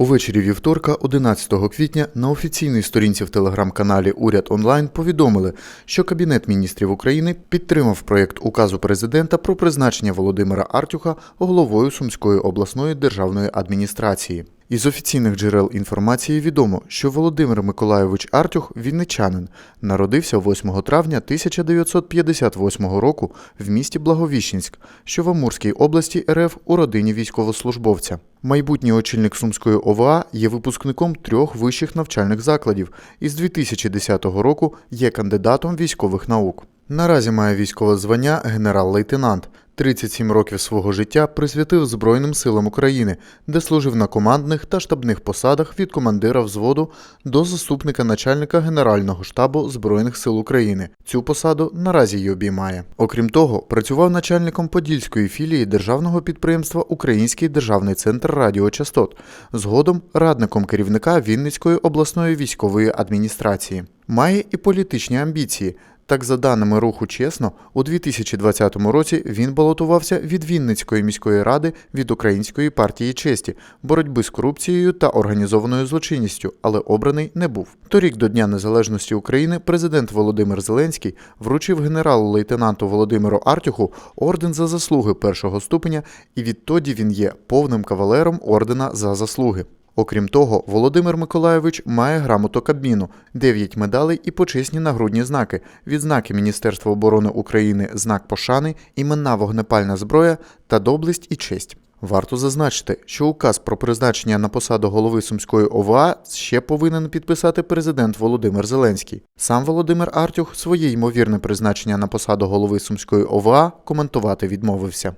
Увечері вівторка, 11 квітня, на офіційній сторінці в телеграм-каналі Уряд Онлайн повідомили, що Кабінет міністрів України підтримав проєкт указу президента про призначення Володимира Артюха головою Сумської обласної державної адміністрації. Із офіційних джерел інформації відомо, що Володимир Миколайович Артюх вінничанин, народився 8 травня 1958 року в місті Благовіщенськ, що в Амурській області РФ у родині військовослужбовця. Майбутній очільник Сумської ОВА є випускником трьох вищих навчальних закладів і з 2010 року є кандидатом військових наук. Наразі має військове звання генерал-лейтенант. 37 років свого життя присвятив Збройним силам України, де служив на командних та штабних посадах від командира взводу до заступника начальника Генерального штабу Збройних сил України. Цю посаду наразі й обіймає. Окрім того, працював начальником Подільської філії державного підприємства Український державний центр радіочастот, згодом радником керівника Вінницької обласної військової адміністрації. Має і політичні амбіції. Так, за даними руху чесно, у 2020 році він балотувався від Вінницької міської ради від Української партії честі, боротьби з корупцією та організованою злочинністю, але обраний не був. Торік до Дня Незалежності України президент Володимир Зеленський вручив генералу-лейтенанту Володимиру Артюху орден за заслуги першого ступеня, і відтоді він є повним кавалером ордена за заслуги. Окрім того, Володимир Миколайович має грамоту Кабміну, 9 медалей і почесні нагрудні знаки, відзнаки Міністерства оборони України знак пошани, іменна вогнепальна зброя та доблесть і честь. Варто зазначити, що указ про призначення на посаду голови Сумської ОВА ще повинен підписати президент Володимир Зеленський. Сам Володимир Артюх своє ймовірне призначення на посаду голови Сумської ОВА коментувати відмовився.